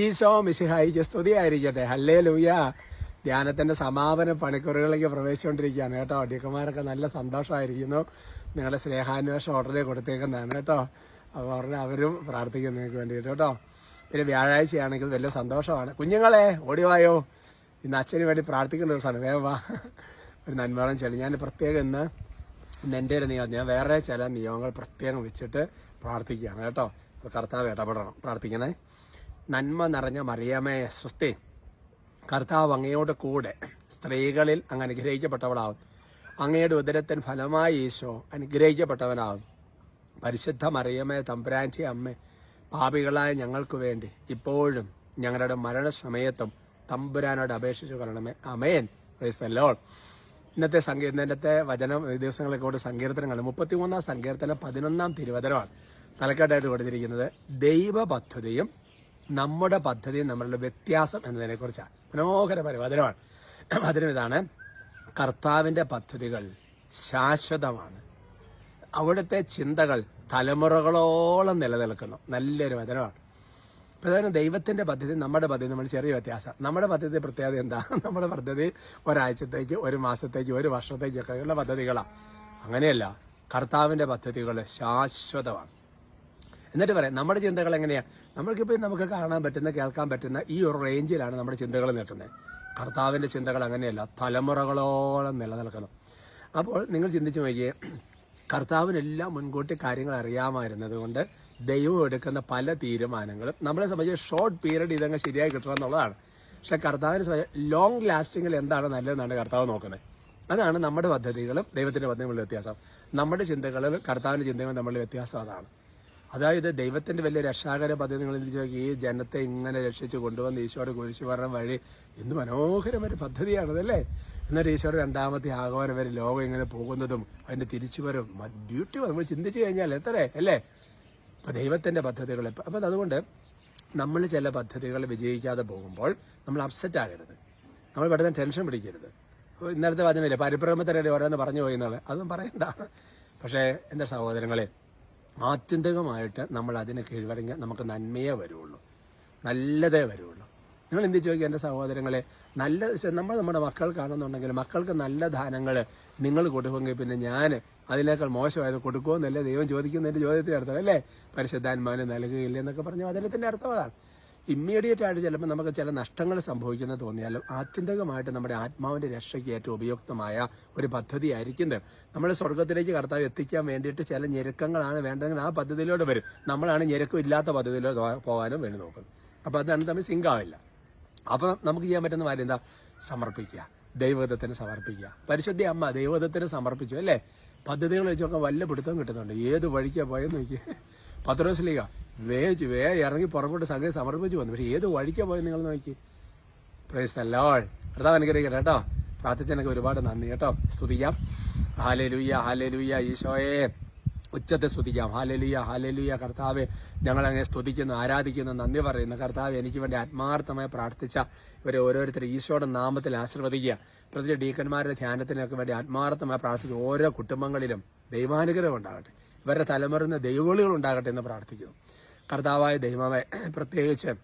ഈശോ മിശിഹായിക്ക് സ്തുതിയായിരിക്കട്ടെ. ഹല്ലേ ലൂയ ധ്യാനത്തിന്റെ സമാപന പണിക്കുറികളിലേക്ക് പ്രവേശിച്ചുകൊണ്ടിരിക്കുകയാണ് കേട്ടോ. ഡിക്കന്മാരൊക്കെ നല്ല സന്തോഷമായിരിക്കുന്നു. നിങ്ങളുടെ സ്നേഹാന്വേഷണം ഓർഡറിൽ കൊടുത്തേക്കുന്നതാണ് കേട്ടോ. അപ്പോൾ ഉടനെ അവരും പ്രാർത്ഥിക്കും നിങ്ങൾക്ക് വേണ്ടിയിട്ട് കേട്ടോ. പിന്നെ വ്യാഴാഴ്ചയാണെങ്കിൽ വലിയ സന്തോഷമാണ്. കുഞ്ഞുങ്ങളെ ഓടിവായോ ഇന്ന് അച്ഛന് വേണ്ടി പ്രാർത്ഥിക്കേണ്ട ദിവസമാണ്. വേവ ഒരു നന്മകളും ചെല്ലി. ഞാൻ പ്രത്യേകം ഇന്ന് ഇന്ന് എന്റെ ഒരു നിയമം ഞാൻ വേറെ ചില നിയമങ്ങൾ പ്രത്യേകം വെച്ചിട്ട് പ്രാർത്ഥിക്കുകയാണ് കേട്ടോ. കർത്താവ് ഇടപെടണം. പ്രാർത്ഥിക്കണേ. നന്മ നിറഞ്ഞ മറിയമേ സ്വസ്തി. കർത്താവ് അങ്ങയോട് കൂടെ സ്ത്രീകളിൽ അങ്ങ് അനുഗ്രഹിക്കപ്പെട്ടവളാവും. അങ്ങയുടെ ഉദരത്തിൻ ഫലമായി ഈശോ അനുഗ്രഹിക്കപ്പെട്ടവനാവും പരിശുദ്ധ മറിയമേ തമ്പുരാന്റി അമ്മ പാപികളായ ഞങ്ങൾക്ക് വേണ്ടി ഇപ്പോഴും ഞങ്ങളുടെ മരണസമയത്തും തമ്പുരാനോട് അപേക്ഷിച്ചു കൊള്ളണമേ. അമയൻ ലോൾ ഇന്നത്തെ സങ്കീർത്തന ഇന്നത്തെ വചനം ഈ ദിവസങ്ങളൊക്കെ കൊണ്ട് സങ്കീർത്തനങ്ങൾ. മുപ്പത്തിമൂന്നാം സങ്കീർത്തനം പതിനൊന്നാം തിരുവചനമാണ് തലക്കെട്ടായിട്ട് കൊടുത്തിരിക്കുന്നത്. ദൈവ പദ്ധതിയും നമ്മുടെ പദ്ധതിയും നമ്മളുടെ വ്യത്യാസം എന്നതിനെ കുറിച്ചാണ് മനോഹര പരിവാദനമാണ് അതിനും ഇതാണ് കർത്താവിന്റെ പദ്ധതികൾ ശാശ്വതമാണ്. അവിടുത്തെ ചിന്തകൾ തലമുറകളോളം നിലനിൽക്കുന്നു. നല്ലൊരു വചനമാണ്. പ്രധാനം ദൈവത്തിന്റെ പദ്ധതി നമ്മുടെ പദ്ധതി നമ്മൾ ചെറിയ വ്യത്യാസം നമ്മുടെ പദ്ധതി പ്രത്യേകത എന്താ? നമ്മുടെ പദ്ധതി ഒരാഴ്ചത്തേക്ക് ഒരു മാസത്തേക്ക് ഒരു വർഷത്തേക്കൊക്കെ ഉള്ള പദ്ധതികളാണ്. അങ്ങനെയല്ല കർത്താവിന്റെ പദ്ധതികൾ ശാശ്വതമാണ്. എന്നിട്ട് പറയാം നമ്മുടെ ചിന്തകൾ എങ്ങനെയാണ് നമ്മൾക്കിപ്പോൾ നമുക്ക് കാണാൻ പറ്റുന്ന കേൾക്കാൻ പറ്റുന്ന ഈ ഒരു റേഞ്ചിലാണ് നമ്മുടെ ചിന്തകൾ നിൽക്കുന്നത് കർത്താവിന്റെ ചിന്തകൾ അങ്ങനെയല്ല തലമുറകളോളം നിലനിൽക്കണം അപ്പോൾ നിങ്ങൾ ചിന്തിച്ചു നോക്കിയേ കർത്താവിനെല്ലാം മുൻകൂട്ടി കാര്യങ്ങൾ അറിയാമായിരുന്നത് കൊണ്ട് ദൈവം എടുക്കുന്ന പല തീരുമാനങ്ങളും നമ്മളെ സംബന്ധിച്ച് ഷോർട്ട് പീരീഡ് ഇതങ്ങ് ശരിയായി കിട്ടണം എന്നുള്ളതാണ്. പക്ഷെ കർത്താവിനെ സംബന്ധിച്ച് ലോങ് ലാസ്റ്റിങ്ങിൽ എന്താണ് നല്ലതെന്നാണ് കർത്താവ് നോക്കുന്നത്. അതാണ് നമ്മുടെ പദ്ധതികളും ദൈവത്തിന്റെ പദ്ധതികളുടെ വ്യത്യാസം. നമ്മുടെ ചിന്തകളിൽ കർത്താവിന്റെ ചിന്തകളും തമ്മിലുള്ള വ്യത്യാസം അതാണ്. അതായത് ദൈവത്തിന്റെ വലിയ രക്ഷാകര പദ്ധതി നിങ്ങൾ ചോദിക്കും ഈ ജനത്തെ ഇങ്ങനെ രക്ഷിച്ചു കൊണ്ടുവന്ന് ഈശോയുടെ കുരിശു പറഞ്ഞ വഴി എന്ത് മനോഹരമൊരു പദ്ധതിയാണതല്ലേ? എന്നിട്ട് ഈശോയുടെ രണ്ടാമത്തെ ആഗമനം വരെ ലോകം ഇങ്ങനെ പോകുന്നതും അതിന്റെ തിരിച്ചുവരും ബ്യൂട്ടി നമ്മൾ ചിന്തിച്ചു കഴിഞ്ഞാൽ എത്രേ അല്ലേ? അപ്പൊ ദൈവത്തിന്റെ പദ്ധതികൾ. അപ്പൊ അതുകൊണ്ട് നമ്മൾ ചില പദ്ധതികൾ വിജയിക്കാതെ പോകുമ്പോൾ നമ്മൾ അപ്സെറ്റ് ആകരുത്. നമ്മൾ പെട്ടെന്ന് ടെൻഷൻ പിടിക്കരുത്. ഇന്നലത്തെ വചനമില്ല പരിഭ്രമത്തിനിടെ ഓരോന്ന് പറഞ്ഞു പോയി എന്നുള്ളത് അതൊന്നും പറയണ്ട. പക്ഷേ എന്റെ സഹോദരങ്ങളെ ആത്യന്തികമായിട്ട് നമ്മൾ അതിനെ കീഴ്വഴങ്ങി നമുക്ക് നന്മയേ വരുള്ളൂ. നല്ലതേ വരുള്ളൂ. നിങ്ങൾ എന്ത് ചോദിക്കുക എന്റെ സഹോദരങ്ങളെ? നല്ല നമ്മൾ നമ്മുടെ മക്കൾക്കാണെന്നുണ്ടെങ്കിൽ മക്കൾക്ക് നല്ല ദാനങ്ങൾ നിങ്ങൾ കൊടുക്കുമെങ്കിൽ പിന്നെ ഞാൻ അതിനേക്കാൾ മോശമായത് കൊടുക്കുമോ എന്നല്ലേ ദൈവം ചോദിക്കുന്നതിന്റെ ചോദ്യത്തിന്റെ അർത്ഥം അല്ലേ? പരിശുദ്ധാത്മാവിന് നൽകുകയില്ല എന്നൊക്കെ പറഞ്ഞു വചനത്തിന്റെ അർത്ഥം അതാണ്. ഇമ്മീഡിയറ്റ് ആയിട്ട് ചിലപ്പോൾ നമുക്ക് ചില നഷ്ടങ്ങൾ സംഭവിക്കുന്ന തോന്നിയാലും ആത്യന്തികമായിട്ട് നമ്മുടെ ആത്മാവിന്റെ രക്ഷയ്ക്ക് ഏറ്റവും ഉപയുക്തമായ ഒരു പദ്ധതി ആയിരിക്കുന്നത് നമ്മൾ സ്വർഗത്തിലേക്ക് കർത്താവ് എത്തിക്കാൻ വേണ്ടിയിട്ട് ചില ഞെരുക്കങ്ങളാണ് വേണ്ടതെങ്കിൽ ആ പദ്ധതിയിലൂടെ വരും. നമ്മളാണ് ഞെരുക്കം ഇല്ലാത്ത പദ്ധതിയിലൂടെ പോകാനും വേണ്ടി നോക്കുന്നത്. അപ്പൊ അതാണ് തമ്മിൽ സിങ്കാവില്ല അപ്പൊ നമുക്ക് ചെയ്യാൻ പറ്റുന്ന കാര്യം എന്താ? സമർപ്പിക്കുക. ദൈവതത്തിന് സമർപ്പിക്കുക. പരിശുദ്ധി അമ്മ ദൈവതത്തിന് സമർപ്പിച്ചു അല്ലേ? പദ്ധതികൾ വെച്ചൊക്കെ വല്ല പിടുത്തം കിട്ടുന്നുണ്ട്. ഏത് വഴിക്കാ പോയെന്ന് നോക്കി പത്രോസ്ലിക വേ വേ ഇറങ്ങി പുറകോട്ട് സംഗതി സമർപ്പിച്ചു വന്നു. പക്ഷെ ഏത് വഴിക്കാ പോയി നിങ്ങൾ നോക്കി? പ്രൈസ് അല്ലോൾ കർത്താവ് അനുഗ്രഹിക്കട്ടെ കേട്ടോ. പ്രാർത്ഥിച്ചനൊക്കെ ഒരുപാട് നന്ദി കേട്ടോ. സ്തുതിക്കാം. ഹാലേലുയ്യ ഹാലേലുയ്യ ഈശോയെ. ഉച്ചത്തെ സ്തുതിക്കാം. ഹാലലുയ ഹാലലുയ കർത്താവെ. ഞങ്ങൾ അങ്ങനെ സ്തുതിക്കുന്നു ആരാധിക്കുന്നു നന്ദി പറയുന്നു. കർത്താവ് എനിക്ക് വേണ്ടി ആത്മാർത്ഥമായി പ്രാർത്ഥിച്ച ഇവരെ ഓരോരുത്തരും ഈശോയുടെ നാമത്തിൽ ആശീർവദിക്കുക. പ്രത്യേകിച്ച് ഡീക്കന്മാരുടെ ധ്യാനത്തിനൊക്കെ വേണ്ടി ആത്മാർത്ഥമായി പ്രാർത്ഥിച്ച ഓരോ കുടുംബങ്ങളിലും ദൈവാനുഗ്രഹം ഉണ്ടാകട്ടെ. ഇവരുടെ തലമുറന്ന് ദൈവവിളികൾ ഉണ്ടാകട്ടെ എന്ന് പ്രാർത്ഥിക്കുന്നു. കർത്താവായ ദൈവമേ പ്രത്യേകിച്ച്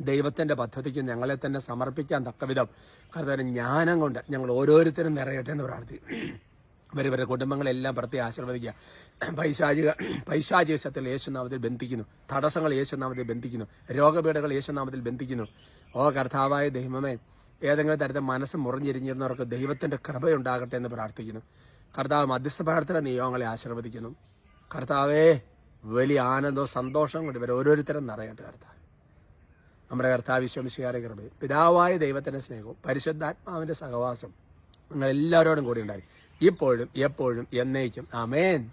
ദൈവത്തിന്റെ പദ്ധതിക്ക് ഞങ്ങളെ തന്നെ സമർപ്പിക്കാൻ തക്കവിധം കർത്താവിന് ജ്ഞാനം കൊണ്ട് ഞങ്ങൾ ഓരോരുത്തരും നിറയട്ടെ എന്ന് പ്രാർത്ഥിക്കും. ഇവരിവരുടെ കുടുംബങ്ങളെല്ലാം പ്രത്യേകം ആശീർവദിക്കുക. പൈശാചിക പൈശാചികത്തിൽ യേശുനാമത്തിൽ ബന്ധിക്കുന്നു. തടസ്സങ്ങൾ യേശുനാമത്തിൽ ബന്ധിക്കുന്നു. രോഗപീഠകൾ യേശുനാമത്തിൽ ബന്ധിക്കുന്നു. ഓ കർത്താവായ ദൈവമേ ഏതെങ്കിലും തരത്തിൽ മനസ്സ് മുറിഞ്ഞിരിഞ്ഞിരുന്നവർക്ക് ദൈവത്തിന്റെ കൃപയുണ്ടാകട്ടെ എന്ന് പ്രാർത്ഥിക്കുന്നു. കർത്താവ് മധ്യസ്ഥ പ്രാർത്ഥന നിയോഗങ്ങളെ ആശീർവദിക്കുന്നു. കർത്താവേ വലിയ ആനന്ദവും സന്തോഷവും കൂടി വരും ഓരോരുത്തരും നിറയട്ടെ കർത്താവ്. നമ്മുടെ കർത്താവ് വിശ്വമിശികാരെ കൃപയും പിതാവായ ദൈവത്തിന്റെ സ്നേഹവും പരിശുദ്ധാത്മാവിന്റെ സഹവാസം നിങ്ങൾ എല്ലാവരോടും കൂടി ഉണ്ടായി ഇപ്പോഴും എപ്പോഴും എന്നേക്കും. ആമേൻ.